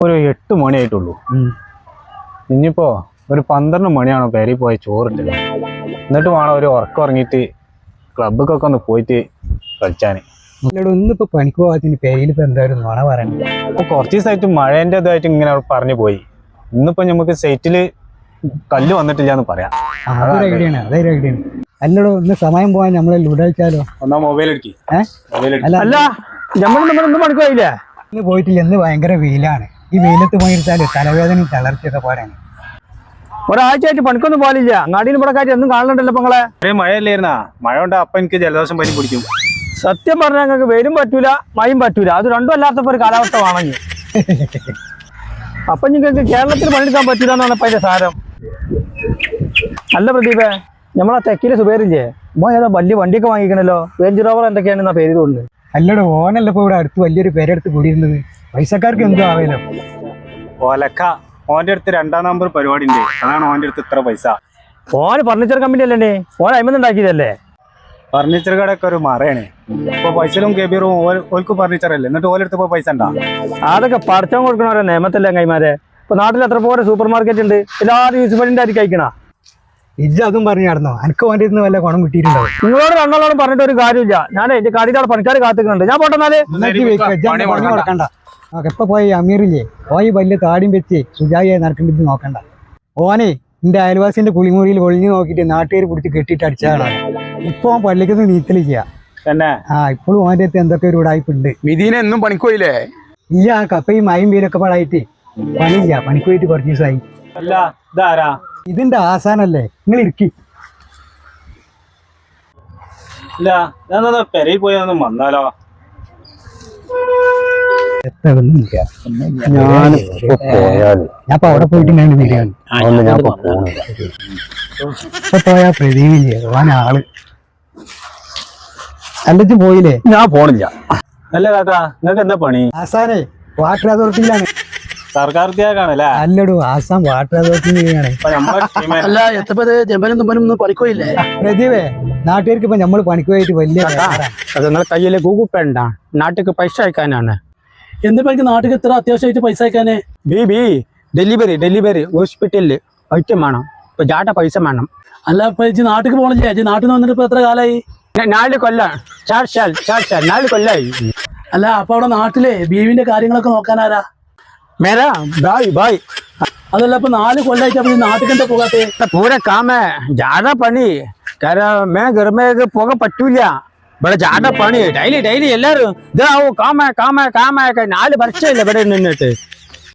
ഒരു എട്ട് മണിയായിട്ടുള്ളൂ. ഇനിയിപ്പോ ഒരു പന്ത്രണ്ട് മണിയാണോ പേരിൽ പോയി ചോറിട്ടത് എന്നിട്ട് വേണം ഒരു ഉറക്കം ഉറങ്ങിയിട്ട് ക്ലബ്ബൊക്കെ ഒന്ന് പോയിട്ട് കളിച്ചാന്. ഒന്നിപ്പോ ഇന്നിപ്പോ പണിക്ക് പോകാത്തിന് പേരിൽ ഇപ്പൊ എന്തായാലും നുണ പറയണ്ട. അപ്പൊ കുറച്ച് ദിവസമായിട്ട് മഴേന്റെ ഇതായിട്ട് ഇങ്ങനെ പറഞ്ഞു പോയി. ഇന്നിപ്പോ നമുക്ക് സൈറ്റിൽ കല്ല് വന്നിട്ടില്ല എന്ന് പറയാം അതൊരു ഐഡിയാണ് അതൊരു ഐഡിയാണ് അല്ലടോ ഇന്ന് സമയം പോവാൻ നമ്മളെ ലുഡ ഒന്നാ മൊബൈൽ എടുക്കി. മൊബൈൽ അല്ല അല്ല നമ്മൾ നമ്മൾ ഇന്ന് പണിക്കോയില്ലേ ഇന്ന് പോയിട്ടില്ല ഇന്ന് ഭയങ്കര വെയിലാണ്. ഈ വെയിലത്ത് പോയിരുത്താൽ തലവേദനയും തളർച്ചയൊക്കെ പോരാണ്. ഒരാഴ്ചയായിട്ട് പണിക്കൊന്നും പോലില്ല അങ്ങാടിയിൽ ഇവിടെ കാര്യം ഒന്നും കാണുന്നുണ്ടല്ലോ നിങ്ങളെ. ഒരേ മഴയല്ലായിരുന്നാ? മഴ കൊണ്ട് അപ്പൊ എനിക്ക് ജലദോഷം പനി പിടിക്കും. സത്യം പറഞ്ഞാൽ ഞങ്ങൾക്ക് വെയിലും പറ്റൂല മഴയും പറ്റൂല. അത് രണ്ടും അല്ലാത്തപ്പോ ഒരു കാലാവസ്ഥ വാങ്ങി അപ്പൊ നിങ്ങൾക്ക് കേരളത്തിൽ പണിയെടുക്കാൻ പറ്റൂല എന്നാണ് ഇപ്പൊ അതിന്റെ സാരം. അല്ല പ്രദീപേ നമ്മളെ തെക്കിലെ സുബേറില്ലേ? മോ ഏതാ വലിയ വണ്ടിയൊക്കെ വാങ്ങിക്കണല്ലോ? റേഞ്ച് റോവർ എന്തൊക്കെയാണെന്നാ പേര് തോന്നുന്നത്? അല്ലടോ ഓനല്ല ഇപ്പൊ ഇവിടെ അടുത്ത് വലിയൊരു പേരെടുത്ത് കൂടിയിരുന്നത്? പൈസക്കാർക്ക് എന്തോ ആവേലോ? ഓലക്ക ഓന്റെ അടുത്ത് രണ്ടാം നമ്പർ പരിപാടി ഉണ്ട് അതാണ് ഓന്റെ അടുത്ത് ഇത്ര പൈസ. ഓന് ഫർണിച്ചർ കമ്പനി അല്ലേ ഓൻ അൈമന്ന്ണ്ടാക്കിയതല്ലേ ഫർണിച്ചർ കടയൊക്കെ ഒരു മറയാണ്. ഇപ്പൊ പൈസയിലും കെബീറും ഓൽക്ക് ഫർണിച്ചർ അല്ലേ? എന്നിട്ട് ഓലെടുത്ത് ഇപ്പൊ പൈസ ഉണ്ടാ? അതൊക്കെ പഠിച്ചോ കൊടുക്കണോ നിയമത്തല്ലേ കൈമാരെ ഇപ്പൊ നാട്ടിൽ എത്ര പോലെ സൂപ്പർ മാർക്കറ്റ് ഉണ്ട്? എല്ലാവരും യൂസ് ഫണ്ടിന്റെ ആയിരിക്കും കഴിക്കണ ഇജ്ജ് അതും പറഞ്ഞു നടന്നോ? അനക്ക് വേണ്ടി ഇരുന്ന് വല്ല ഗുണം കിട്ടിയിട്ടുണ്ടോ? നിങ്ങളോട് രണ്ടാളോടും പറഞ്ഞിട്ട് ഒരു കാര്യമില്ല. ഞാൻ എന്റെ കാര്യത്തോടെ പണിക്കാർ കാത്തുക്കുന്നുണ്ട്. ഞാൻ പോട്ടെന്നാൽ കൊടുക്കണ്ട. എപ്പോ പോയി അമീറില്ലേ? പോയി വലിയ താടിയും വെച്ച് സുജായിയായി നടക്കേണ്ടത് നോക്കണ്ട. ഓനെ എന്റെ അയൽവാസിന്റെ കുളിമുറിയിൽ ഒളിഞ്ഞു നോക്കിട്ട് നാട്ടുകാർ പിടിച്ച് കെട്ടിട്ട് അടിച്ചതാണ് ഇപ്പൊ അവൻ പള്ളിക്കുന്ന നീത്തൽ ചെയ്യാ തന്നെ? ആ ഇപ്പോഴും ഓന്റെ അടുത്ത് എന്തൊക്കെ ഒരു ഉടായ്പുണ്ട്. മിഥീനെ എന്നും പണിക്കോയില്ലേ ഇല്ല ആ കപ്പയും മയും പേരൊക്കെ പാടായിട്ട് പണിയില്ല. പണിക്ക് പോയിട്ട് കുറച്ച് ദിവസമായി അല്ല ഇതാരാ? ഇതിന്റെ ആസാനല്ലേ? നിങ്ങൾ ഇരിക്കി. ഇല്ല ഞാൻ പെരയിൽ പോയി ഒന്ന് വന്നാലോ? ഞാൻ അവിടെ പോയിട്ട് ഞാൻ ഇപ്പൊ പോയാ പ്രദീപില്ലേ ഓൻ ആൾ. അല്ലച്ചും പോയില്ലേ? ഞാൻ പോണില്ല. അല്ല കാക്കാ നിങ്ങൾക്ക് എന്താ പണി? ആസാനേ വാട്ടർ അതോറിറ്റിയിലാണ്. സർക്കാർ ഉദ്യോഗാണല്ലേ? അല്ലടോ ആസാം വാട്ടർ അതോറിറ്റി അല്ല എത്തപ്പത് ജമ്പനും തുമ്പനും ഒന്നും പണിക്കോയില്ലേ? പ്രദീപേ നാട്ടുകാർക്ക് ഇപ്പൊ നമ്മൾ പണിക്കോയിട്ട് വലിയ. അത് നിങ്ങളെ കയ്യിൽ ഗൂഗിൾ പേ ഉണ്ടാ? നാട്ടിക്ക് പൈസ അയക്കാനാണ്. എന്തിപ്പോ എനിക്ക് നാട്ടിൽ ഇത്ര അത്യാവശ്യമായിട്ട് പൈസ അയക്കാനേ? ബി ബി ഡെലിവറി ഡെലിവറി ഹോസ്പിറ്റലിൽ ഐറ്റം വേണം. ഇപ്പൊ ജാട്ട പൈസ വേണം. അല്ല ഇപ്പൊ ഇജ്ജ് നാട്ടിൽ പോണില്ലേ? ഇജ്ജ് നാട്ടിൽ നിന്ന് വന്നിട്ട് ഇപ്പൊ എത്ര കാലായി? നാല് കൊല്ലം. ചാർ ശാൽ ചാർ നാല് കൊല്ലായി. അല്ല അപ്പൊ അവിടെ നാട്ടിലെ ബീവിന്റെ കാര്യങ്ങളൊക്കെ നോക്കാനാരാ? മേരാ? Bye bye. അതല്ല ഇപ്പൊ നാല് കൊല്ലായിട്ട് അപ്പൊ നാട്ടിൽ കണ്ട പോകാത്ത? പൂരെ കാമേ പണി. കാരണം മേ ഗർമേക്ക് പോക പറ്റൂല. ഇവിടെ ജാട പണി. ഡെയിലി ഡെയിലി എല്ലാരും ഇതാവും. കാമ കാമ കാമേ നാല് വർഷമില്ല ഇവിടെ നിന്നിട്ട്.